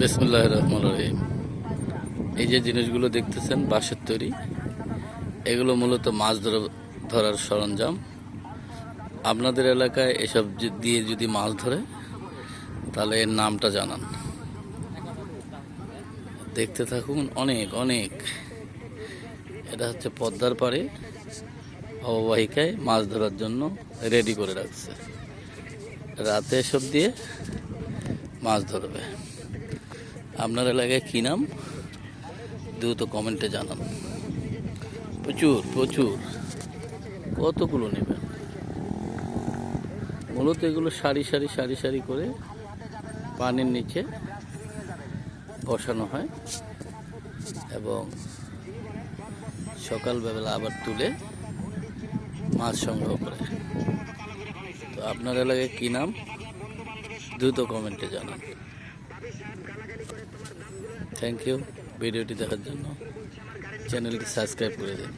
বিসমুল্লাহ রহমান রহিম। এই যে জিনিসগুলো দেখতেছেন, বাঁশের তৈরি, এগুলো মূলত মাছ ধরা- ধরার সরঞ্জাম। আপনাদের এলাকায় এসব দিয়ে যদি মাছ ধরে, তাহলে এর নামটা জানান। দেখতে থাকুন অনেক অনেক। এটা হচ্ছে পদ্মার পাড়ে অববাহিকায় মাছ ধরার জন্য রেডি করে রাখছে। রাতে এসব দিয়ে মাছ ধরবে। আপনার এলাকায় কী নাম? দ্রুত কমেন্টে জানান। প্রচুর প্রচুর। কতগুলো নেবেন? মূলত এগুলো সারি সারি সারি সারি করে পানির নিচে বসানো হয় এবং সকালবেলা আবার তুলে মাছ সংগ্রহ করে। তো আপনার এলাকায় কী নাম? দ্রুত কমেন্টে জানান। থ্যাংক ইউ ভিডিওটি দেখার জন্য। চ্যানেলটি সাবস্ক্রাইব করে দিন।